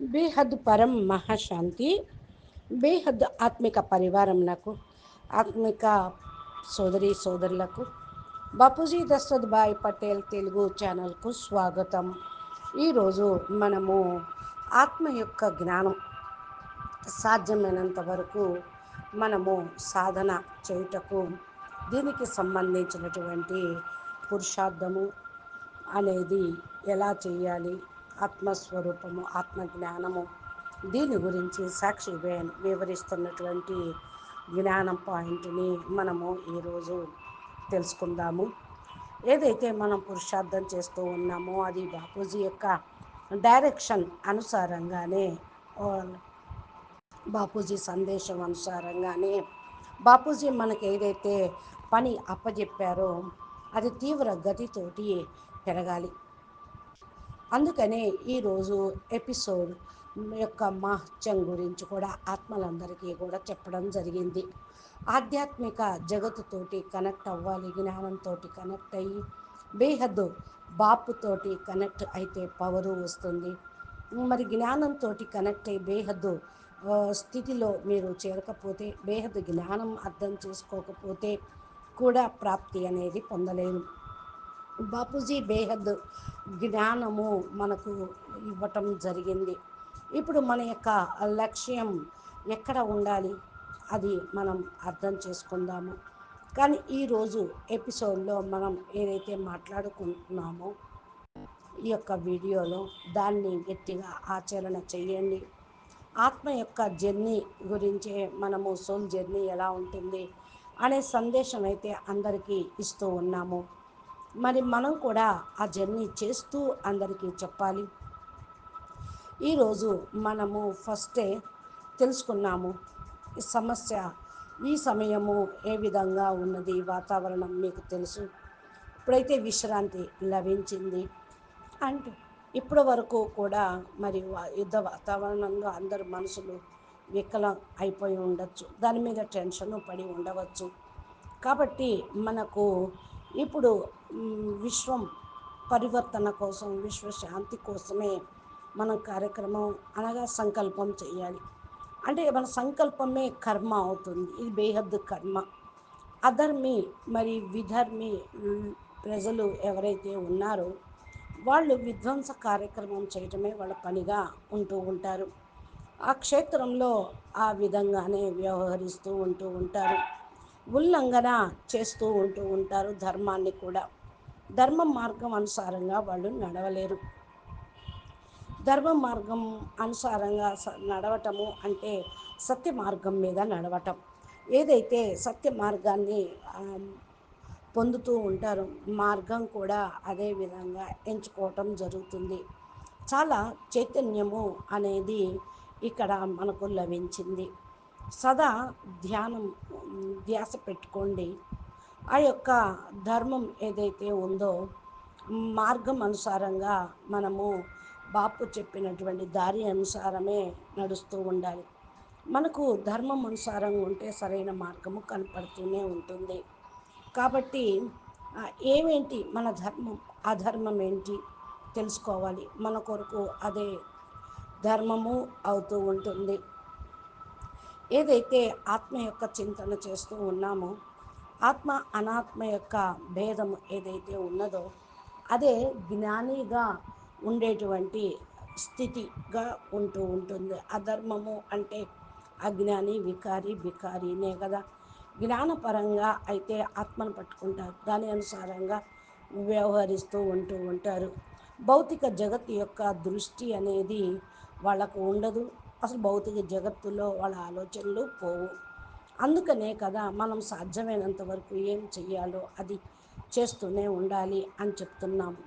బేహద్ పరం మహాశాంతి బేహద్ ఆత్మిక పరివారం నాకు ఆత్మిక సోదరి సోదరులకు బాపూజీ దశరథ్ భాయ్ పటేల్ తెలుగు ఛానల్కు స్వాగతం. ఈరోజు మనము ఆత్మ యొక్క జ్ఞానం సాధ్యమైనంత వరకు మనము సాధన చేయుటకు దీనికి సంబంధించినటువంటి పురుషార్థము అనేది ఎలా చేయాలి ఆత్మస్వరూపము ఆత్మ జ్ఞానము దీని గురించి సాక్షి వేన్ వివరిస్తున్నటువంటి జ్ఞానం పాయింట్ని మనము ఈరోజు తెలుసుకుందాము. ఏదైతే మనం పురుషార్థం చేస్తూ ఉన్నామో అది బాపూజీ యొక్క డైరెక్షన్ అనుసారంగానే బాపూజీ సందేశం అనుసారంగానే బాపూజీ మనకి ఏదైతే పని అప్పజెప్పారో అది తీవ్ర గతితోటి పెరగాలి. అందుకనే ఈరోజు ఎపిసోడ్ యొక్క మహత్యం గురించి కూడా ఆత్మలందరికీ కూడా చెప్పడం జరిగింది. ఆధ్యాత్మిక జగత్తుతోటి కనెక్ట్ అవ్వాలి జ్ఞానంతో కనెక్ట్ అయ్యి బేహద్దు బాపుతోటి కనెక్ట్ అయితే పవరు వస్తుంది. మరి జ్ఞానంతో కనెక్ట్ అయ్యి బేహద్దు స్థితిలో మీరు చేరకపోతే బేహద్దు జ్ఞానం అర్థం చేసుకోకపోతే కూడా ప్రాప్తి అనేది పొందలేము. బాపూజీ బేహద్ జ్ఞానము మనకు ఇవ్వటం జరిగింది. ఇప్పుడు మన యొక్క లక్ష్యం ఎక్కడ ఉండాలి? అది మనం అర్థం చేసుకుందాము. కానీ ఈరోజు ఎపిసోడ్లో మనం ఏదైతే మాట్లాడుకుంటున్నామో ఈ యొక్క వీడియోలో దాన్ని గట్టిగా ఆచరణ చేయండి. ఆత్మ యొక్క జర్నీ గురించే మనము సోల్ జర్నీ ఎలా ఉంటుంది అనే సందేశం అయితే అందరికీ ఇస్తూ ఉన్నాము. మరి మనం కూడా ఆ జర్నీ చేస్తూ అందరికీ చెప్పాలి. ఈరోజు మనము ఫస్టే తెలుసుకున్నాము ఈ సమస్య ఈ సమయము ఏ విధంగా ఉన్నది వాతావరణం మీకు తెలుసు. ఇప్పుడైతే విశ్రాంతి లభించింది అండ్ ఇప్పటి వరకు కూడా మరి యుద్ధ వాతావరణంలో అందరు మనుషులు వికలం అయిపోయి ఉండొచ్చు. దాని మీద టెన్షన్ పడి ఉండవచ్చు. కాబట్టి మనకు ఇప్పుడు విశ్వం పరివర్తన కోసం విశ్వశాంతి కోసమే మనం కార్యక్రమం అనగా సంకల్పం చేయాలి. అంటే మన సంకల్పమే కర్మ అవుతుంది. ఇది బేహద్దు కర్మ. అధర్మి మరి విధర్మి ప్రజలు ఎవరైతే ఉన్నారో వాళ్ళు విధ్వంస కార్యక్రమం చేయటమే వాళ్ళ పనిగా ఉంటూ ఉంటారు. ఆ క్షేత్రంలో ఆ విధంగానే వ్యవహరిస్తూ ఉంటూ ఉంటారు. ఉల్లంఘన చేస్తూ ఉంటూ ఉంటారు ధర్మాన్ని కూడా. ధర్మ మార్గం అనుసారంగా వాళ్ళు నడవలేరు. ధర్మ మార్గం అనుసారంగా నడవటము అంటే సత్య మార్గం మీద నడవటం. ఏదైతే సత్య మార్గాన్ని పొందుతూ ఉంటారో మార్గం కూడా అదే విధంగా ఎంచుకోవటం జరుగుతుంది. చాలా చైతన్యము అనేది ఇక్కడ మనకు లభించింది. సదా ధ్యానం ధ్యాస పెట్టుకోండి. ఆ యొక్క ధర్మం ఏదైతే ఉందో మార్గం అనుసారంగా మనము బాపు చెప్పినటువంటి దారి అనుసారమే నడుస్తూ ఉండాలి. మనకు ధర్మం అనుసారంగా ఉంటే సరైన మార్గము కనపడుతూనే ఉంటుంది. కాబట్టి ఏమేంటి మన ధర్మం అధర్మం ఏంటి తెలుసుకోవాలి. మన కొరకు అదే ధర్మము అవుతూ ఉంటుంది. ఏదైతే ఆత్మ యొక్క చింతన చేస్తూ ఉన్నామో ఆత్మ అనాత్మ యొక్క భేదం ఏదైతే ఉన్నదో అదే జ్ఞానిగా ఉండేటువంటి స్థితిగా ఉంటూ ఉంటుంది. అధర్మము అంటే అజ్ఞాని వికారి వికారినే కదా. జ్ఞానపరంగా అయితే ఆత్మను పట్టుకుంటారు. దాని అనుసారంగా వ్యవహరిస్తూ ఉంటూ ఉంటారు. భౌతిక జగత్తు యొక్క దృష్టి అనేది వాళ్ళకు ఉండదు. అసలు భౌతిక జగత్తులో వాళ్ళ ఆలోచనలు పోవు. అందుకనే కదా మనం సాధ్యమైనంత వరకు ఏం చెయ్యాలో అది చేస్తూనే ఉండాలి అని చెప్తున్నాము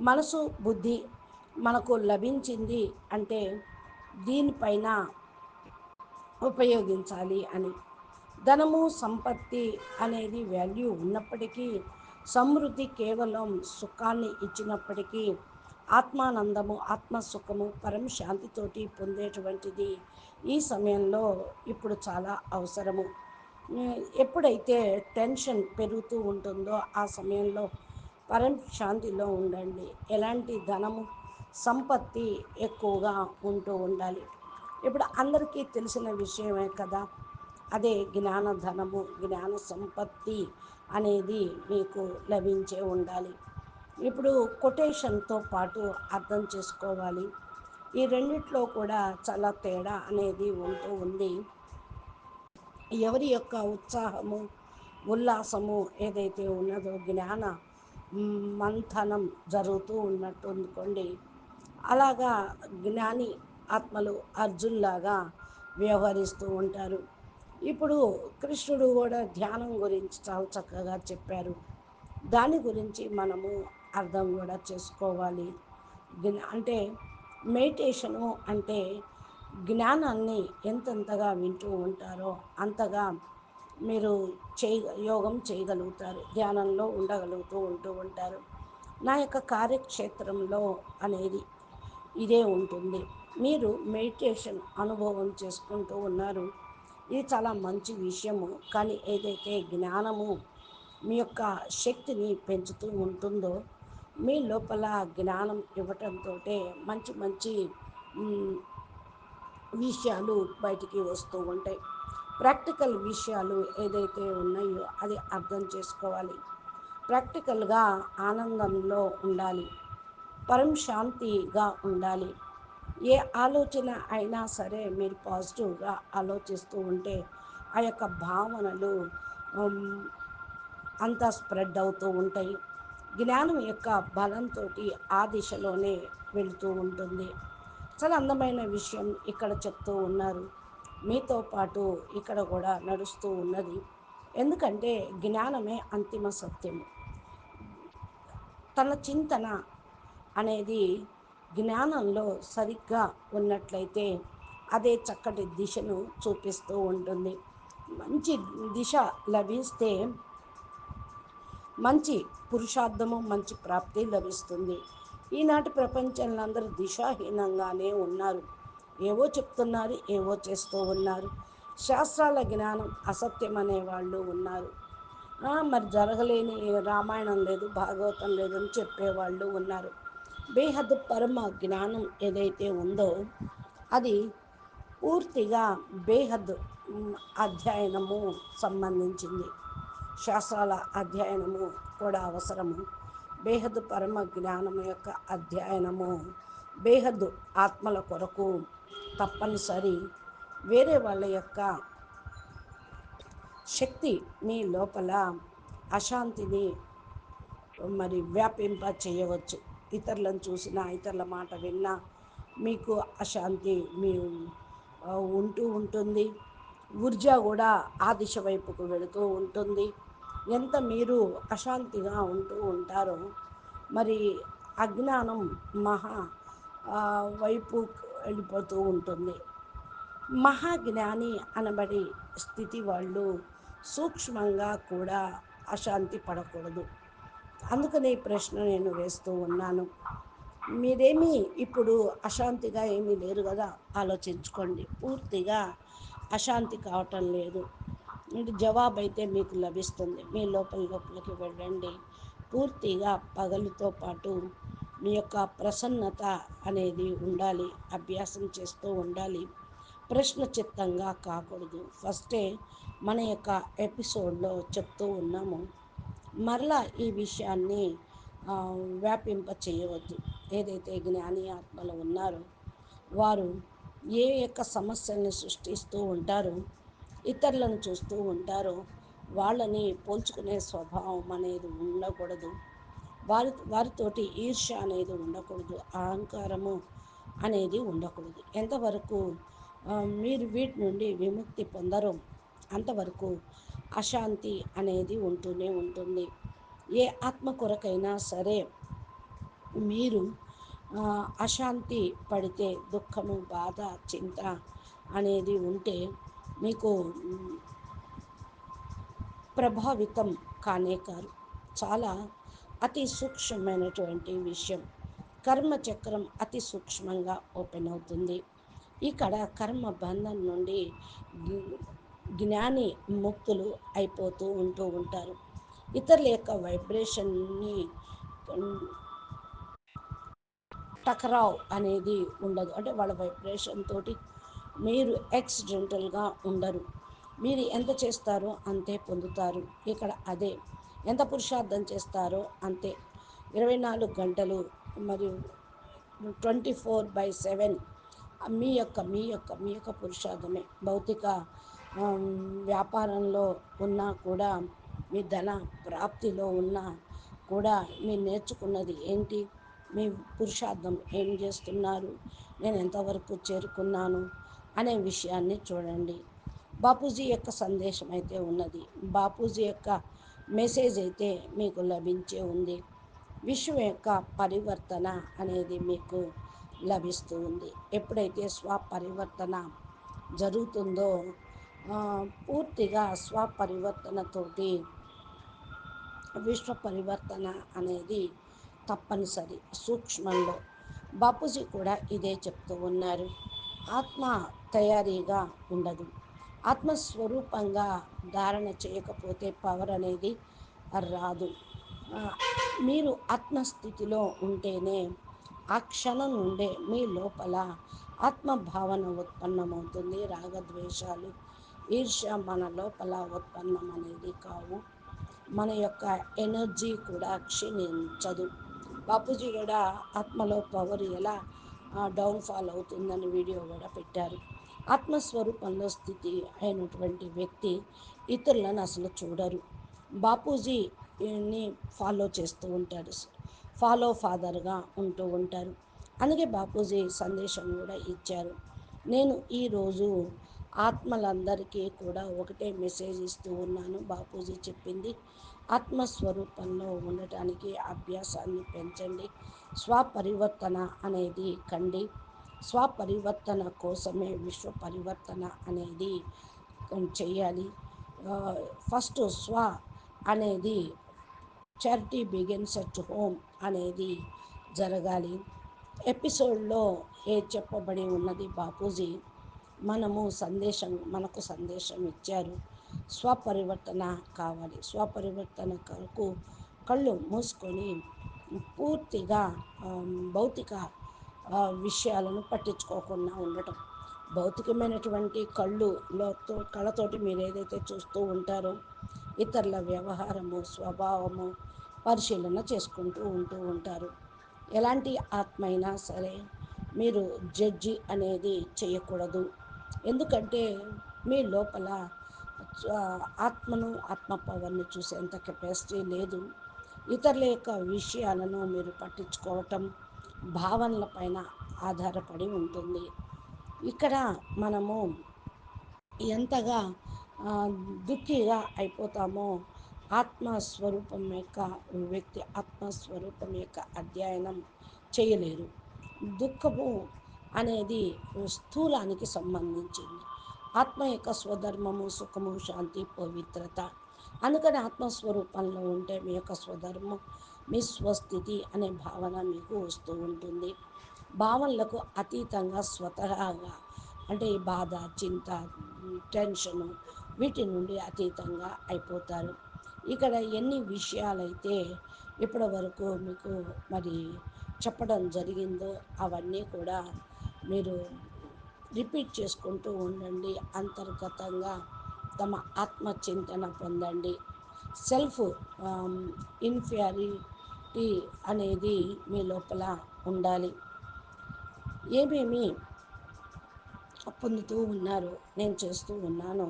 మనసు బుద్ధి మనకు లభించింది అంటే దీనిపైన ఉపయోగించాలి అని. ధనము సంపత్తి అనేది వాల్యూ ఉన్నప్పటికీ సమృద్ధి కేవలం సుఖాన్ని ఇచ్చినప్పటికీ ఆత్మానందము ఆత్మసుఖము పరం శాంతితోటి పొందేటువంటిది ఈ సమయంలో ఇప్పుడు చాలా అవసరము. ఎప్పుడైతే టెన్షన్ పెరుగుతూ ఉంటుందో ఆ సమయంలో పరం శాంతిలో ఉండండి. ఎలాంటి ధనము సంపత్తి ఎక్కువగా ఉంటూ ఉండాలి. ఇప్పుడు అందరికీ తెలిసిన విషయమే కదా అదే జ్ఞానధనము జ్ఞాన సంపత్తి అనేది మీకు లభించే ఉండాలి. ఇప్పుడు కొటేషన్తో పాటు అర్థం చేసుకోవాలి. ఈ రెండిట్లో కూడా చాలా తేడా అనేది ఉంటూ ఉంది. ఎవరి యొక్క ఉత్సాహము ఉల్లాసము ఏదైతే ఉన్నదో జ్ఞాన మంథనం జరుగుతూ ఉన్నట్టు అనుకోండి అలాగా జ్ఞాని ఆత్మలు అర్జున్లాగా వ్యవహరిస్తూ ఉంటారు. ఇప్పుడు కృష్ణుడు కూడా ధ్యానం గురించి చాలా చక్కగా చెప్పారు. దాని గురించి మనము అర్థం కూడా చేసుకోవాలి. అంటే మెడిటేషను అంటే జ్ఞానాన్ని ఎంతెంతగా వింటూ ఉంటారో అంతగా మీరు చేయ యోగం చేయగలుగుతారు. ధ్యానంలో ఉండగలుగుతూ ఉంటూ ఉంటారు. నా యొక్క కార్యక్షేత్రంలో అనేది ఇదే ఉంటుంది. మీరు మెడిటేషన్ అనుభవం చేసుకుంటూ ఉన్నారు. ఇది చాలా మంచి విషయము. కానీ ఏదైతే జ్ఞానము మీ యొక్క శక్తిని పెంచుతూ ఉంటుందో మీ లోపల జ్ఞానం ఇవ్వటంతో మంచి మంచి విషయాలు బయటికి వస్తూ ఉంటాయి. ప్రాక్టికల్ విషయాలు ఏదైతే ఉన్నాయో అది అర్థం చేసుకోవాలి. ప్రాక్టికల్గా ఆనందంలో ఉండాలి. పరం శాంతిగా ఉండాలి. ఏ ఆలోచన అయినా సరే మీరు పాజిటివ్గా ఆలోచిస్తూ ఉంటే ఆ యొక్క భావనలు అంతా స్ప్రెడ్ అవుతూ ఉంటాయి. జ్ఞానం యొక్క బలంతో ఆ దిశలోనే వెళుతూ ఉంటుంది. చాలా అందమైన విషయం ఇక్కడ చెప్తూ ఉన్నారు. మీతో పాటు ఇక్కడ కూడా నడుస్తూ ఉన్నది. ఎందుకంటే జ్ఞానమే అంతిమ సత్యము. తన చింతన అనేది జ్ఞానంలో సరిగ్గా ఉన్నట్లయితే అదే చక్కటి దిశను చూపిస్తూ ఉంటుంది. మంచి దిశ లభిస్తే మంచి పురుషార్థము మంచి ప్రాప్తి లభిస్తుంది. ఈనాటి ప్రపంచంలో అందరూ దిశాహీనంగానే ఉన్నారు. ఏవో చెప్తున్నారు ఏవో చేస్తూ ఉన్నారు. శాస్త్రాల జ్ఞానం అసత్యం అనే వాళ్ళు ఉన్నారు. మరి జరగలేని రామాయణం లేదు భాగవతం లేదని చెప్పేవాళ్ళు ఉన్నారు. బేహద్ పరమ జ్ఞానం ఏదైతే ఉందో అది పూర్తిగా బేహద్ అధ్యయనము సంబంధించింది. శాస్త్రాల అధ్యయనము కూడా అవసరము. బేహద్ పరమ జ్ఞానం యొక్క అధ్యయనము బేహద్ ఆత్మల కొరకు తప్పనిసరి. వేరే వాళ్ళ యొక్క శక్తి మీ లోపల అశాంతిని మరి వ్యాపింప చేయవచ్చు. ఇతరులను చూసినా ఇతరుల మాట విన్నా మీకు అశాంతి మీ ఉంటూ ఉంటుంది. ఊర్జా కూడా ఆ దిశ వైపుకు వెళుతూ ఉంటుంది. ఎంత మీరు అశాంతిగా ఉంటూ ఉంటారో. మరి అజ్ఞానం మహా వైపు వెళ్ళిపోతూ ఉంటుంది. మహాజ్ఞాని అనబడి స్థితి వాళ్ళు సూక్ష్మంగా కూడా అశాంతి పడకూడదు. అందుకని ఈ ప్రశ్న నేను వేస్తూ ఉన్నాను. మీరేమీ ఇప్పుడు అశాంతిగా ఏమీ లేరు కదా ఆలోచించుకోండి. పూర్తిగా అశాంతి కావటం లేదు. జవాబు అయితే మీకు లభిస్తుంది. మీ లోపల లోపలికి వెళ్ళండి. పూర్తిగా పగలుతో పాటు మీ యొక్క ప్రసన్నత అనేది ఉండాలి. అభ్యాసం చేస్తూ ఉండాలి. ప్రశ్న చిత్తంగా కాకూడదు. ఫస్టే మన యొక్క ఎపిసోడ్లో చెప్తూ ఉన్నాము. మరలా ఈ విషయాన్ని వ్యాపింప చేయవద్దు. ఏదైతే జ్ఞాని ఆత్మలు ఉన్నారో వారు ఏ యొక్క సమస్యల్ని సృష్టిస్తూ ఉంటారో ఇతరులను చూస్తూ ఉంటారో. వాళ్ళని పోల్చుకునే స్వభావం అనేది ఉండకూడదు. వారి వారితోటి ఈర్ష్య అనేది ఉండకూడదు. అహంకారము అనేది ఉండకూడదు. ఎంతవరకు మీరు వీటి నుండి విముక్తి పొందరో అంతవరకు అశాంతి అనేది ఉంటూనే ఉంటుంది. ఏ ఆత్మ కొరకైనా సరే మీరు అశాంతి పడితే దుఃఖము బాధ చింత అనేది ఉంటే మీకు ప్రభావితం కానే కారు చాలా అతి సూక్ష్మమైనటువంటి విషయం. కర్మచక్రం అతి సూక్ష్మంగా ఓపెన్ అవుతుంది. ఇక్కడ కర్మ బంధం నుండి జ్ఞాని ముక్తులు అయిపోతూ ఉంటూ ఉంటారు. ఇతరుల యొక్క వైబ్రేషన్ని టకరావ్ అనేది ఉండదు. అంటే వాళ్ళ వైబ్రేషన్ తోటి మీరు యాక్సిడెంటల్గా ఉండరు. మీరు ఎంత చేస్తారో అంతే పొందుతారు. ఇక్కడ అదే. ఎంత పురుషార్థం చేస్తారో అంతే. ఇరవై నాలుగు గంటలు మరియు ట్వంటీ ఫోర్ బై సెవెన్ మీ యొక్క మీ యొక్క మీ యొక్క పురుషార్థమే. భౌతిక వ్యాపారంలో ఉన్నా కూడా మీ ధన ప్రాప్తిలో ఉన్నా కూడా మీరు నేర్చుకున్నది ఏంటి? మీ పురుషార్థం ఏం చేస్తున్నారు? నేను ఎంతవరకు చేరుకున్నాను? అనే విషయాన్ని చూడండి. బాపూజీ యొక్క సందేశం అయితే ఉన్నది. బాపూజీ యొక్క మెసేజ్ అయితే మీకు లభించే ఉంది. విశ్వం యొక్క పరివర్తన అనేది మీకు లభిస్తూ ఉంది. ఎప్పుడైతే స్వపరివర్తన జరుగుతుందో పూర్తిగా స్వపరివర్తనతోటి విశ్వ పరివర్తన అనేది తప్పనిసరి సూక్ష్మంలో. బాపూజీ కూడా ఇదే చెప్తూ ఉన్నారు. ఆత్మ తయారీగా ఉండదు. ఆత్మస్వరూపంగా ధారణ చేయకపోతే పవర్ అనేది రాదు. మీరు ఆత్మస్థితిలో ఉంటేనే ఆ క్షణం నుండే మీ లోపల ఆత్మభావన ఉత్పన్నమవుతుంది. రాగద్వేషాలు ఈర్ష మన లోపల ఉత్పన్నం అనేది కావు. మన యొక్క ఎనర్జీ కూడా క్షీణించదు. బాపూజీ కూడా ఆత్మలో పవర్ ఎలా డౌన్ఫాల్ అవుతుందని వీడియో కూడా పెట్టారు. ఆత్మస్వరూపంలో స్థితి అయినటువంటి వ్యక్తి ఇతరులను అసలు చూడరు. బాపూజీని ఫాలో చేస్తూ ఉంటారు ఫాలో ఫాదర్గా ఉంటూ ఉంటారు. అందుకే బాపూజీ సందేశం కూడా ఇచ్చారు. నేను ఈరోజు ఆత్మలందరికీ కూడా ఒకటే మెసేజ్ ఇస్తూ ఉన్నాను. బాపూజీ చెప్పింది ఆత్మస్వరూపంలో ఉండటానికి అభ్యాసాన్ని పెంచండి. స్వపరివర్తన అనేది కండి. స్వపరివర్తన కోసమే విశ్వ పరివర్తన అనేది చేయాలి. ఫస్ట్ స్వ అనేది చారిటీ బిగిన్స్ అట్ హోమ్ అనేది జరగాలి. ఎపిసోడ్లో ఏ చెప్పబడి ఉన్నది బాపూజీ? మనము సందేశం మనకు సందేశం ఇచ్చారు. స్వపరివర్తన కావాలి. స్వపరివర్తన కొరకు కళ్ళు మూసుకొని పూర్తిగా భౌతిక విషయాలను పట్టించుకోకుండా ఉండటం. భౌతికమైనటువంటి కళ్ళుతో కళ్ళతోటి మీరు ఏదైతే చూస్తూ ఉంటారో ఇతరుల వ్యవహారము స్వభావము పరిశీలన చేసుకుంటూ ఉంటూ ఉంటారు. ఎలాంటి ఆత్మ అయినా సరే మీరు జడ్జి అనేది చేయకూడదు. ఎందుకంటే మీ లోపల ఆత్మను ఆత్మ పవర్ని చూసేంత కెపాసిటీ లేదు. ఇతరుల యొక్క విషయాలను మీరు పట్టించుకోవటం భావనల పైన ఆధారపడి ఉంటుంది. ఇక్కడ మనము ఎంతగా దుఃఖిగా అయిపోతామో ఆత్మస్వరూపం యొక్క వ్యక్తి ఆత్మస్వరూపం యొక్క అధ్యయనం చేయలేరు. దుఃఖము అనేది స్థూలానికి సంబంధించింది. ఆత్మ యొక్క స్వధర్మము సుఖము శాంతి పవిత్రత. అందుకని ఆత్మస్వరూపంలో ఉంటే మీ యొక్క స్వధర్మం మీ స్వస్థితి అనే భావన మీకు వస్తూ ఉంటుంది. భావనలకు అతీతంగా స్వతహాగా అంటే ఈ బాధ చింత టెన్షను వీటి నుండి అతీతంగా అయిపోతారు. ఇక్కడ ఎన్ని విషయాలైతే ఇప్పటి వరకు మీకు మరి చెప్పడం జరిగిందో అవన్నీ కూడా మీరు రిపీట్ చేసుకుంటూ ఉండండి. అంతర్గతంగా తమ ఆత్మచింతన పొందండి. సెల్ఫ్ ఇన్ఫియారిటీ అనేది మీ లోపల ఉండాలి. ఏమేమి పొందుతూ ఉన్నారు? నేను చేస్తూ ఉన్నాను.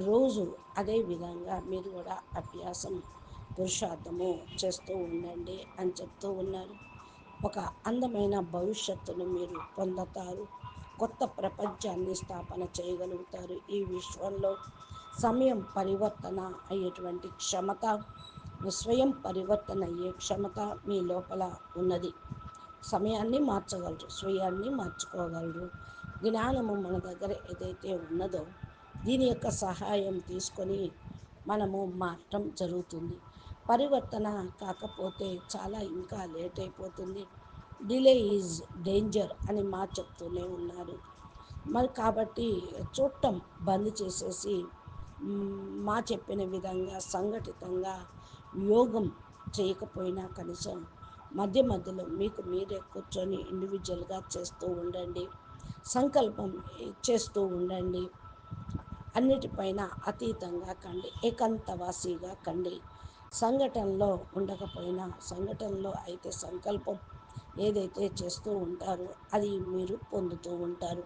రోజు అదే విధంగా మీరు కూడా అభ్యాసం పురుషార్థము చేస్తూ ఉండండి అని చెప్తూ ఉన్నారు. ఒక అందమైన భవిష్యత్తును మీరు పొందుతారు. కొత్త ప్రపంచాన్ని స్థాపన చేయగలుగుతారు. ఈ విశ్వంలో సమయం పరివర్తన అయ్యేటువంటి క్షమత స్వయం పరివర్తన అయ్యే క్షమత మీ లోపల ఉన్నది. సమయాన్ని మార్చగలరు స్వయాన్ని మార్చుకోగలరు. జ్ఞానము మన దగ్గర ఏదైతే ఉన్నదో దీని యొక్క సహాయం తీసుకొని మనము మార్చడం జరుగుతుంది. పరివర్తన కాకపోతే చాలా ఇంకా లేట్ అయిపోతుంది. డిలే ఈజ్ డేంజర్ అని మా చెప్తూనే ఉన్నారు. మరి కాబట్టి చూడటం బంద్ చేసేసి మా చెప్పిన విధంగా సంఘటితంగా యోగం చేయకపోయినా కనీసం మధ్య మధ్యలో మీకు మీరే కూర్చొని ఇండివిజువల్గా చేస్తూ ఉండండి. సంకల్పం చేస్తూ ఉండండి. అన్నిటిపైన అతీతంగా కండి ఏకాంతవాసిగా కండి. సంఘటనలో ఉండకపోయినా సంఘటనలో అయితే సంకల్పం ఏదైతే చేస్తూ ఉంటారో అది మీరు పొందుతూ ఉంటారు.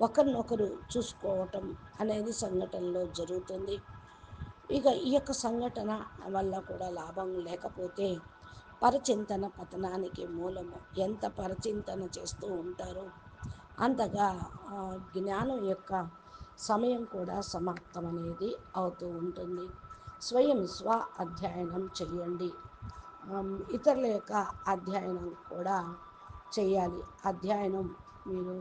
ఒకరినొకరు చూసుకోవటం అనేది సంఘటనలో జరుగుతుంది. ఇక ఈ యొక్క సంఘటన వల్ల కూడా లాభం లేకపోతే పరచింతన పతనానికి మూలము ఎంత పరచింతన చేస్తూ ఉంటారో అంతగా జ్ఞానం యొక్క సమయం కూడా సమాప్తం అనేది అవుతూ ఉంటుంది. స్వయం స్వ అధ్యయనం చేయండి. ఇతరుల యొక్క అధ్యయనం కూడా చేయాలి. అధ్యయనం మీరు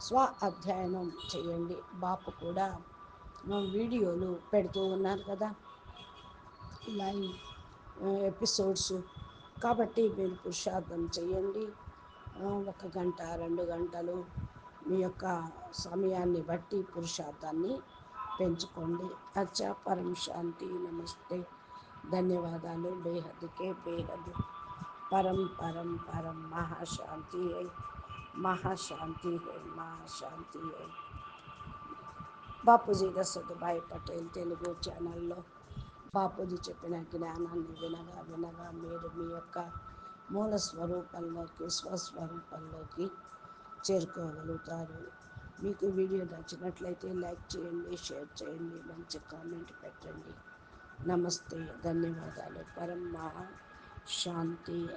స్వ అధ్యయనం చేయండి. బాపు కూడా వీడియోలు పెడుతూ ఉన్నారు కదా. Live episodes. కాబట్టి మీరు పురుషార్థం చేయండి. ఒక గంట రెండు గంటలు మీ యొక్క సమయాన్ని బట్టి పురుషార్థాన్ని పెంచుకోండి. అచ్చా పరం శాంతి. నమస్తే. ధన్యవాదాలు. బేహద్కే బేహద్ పరం పరం పరం. మహాశాంతి మహాశాంతి మహాశాంతి హై. బాపూజీ దశదుభాయ్ పటేల్ తెలుగు ఛానల్లో బాపూజీ చెప్పిన జ్ఞానాన్ని వినగా వినగా మీరు మీ యొక్క మూల స్వరూపంలోకి స్వస్వరూపంలోకి చేరుకోగలుగుతారు. మీకు వీడియో నచ్చినట్లయితే లైక్ చేయండి షేర్ చేయండి మంచి కామెంట్ పెట్టండి. నమస్తే ధన్యవాదాలు. పరం శాంతి.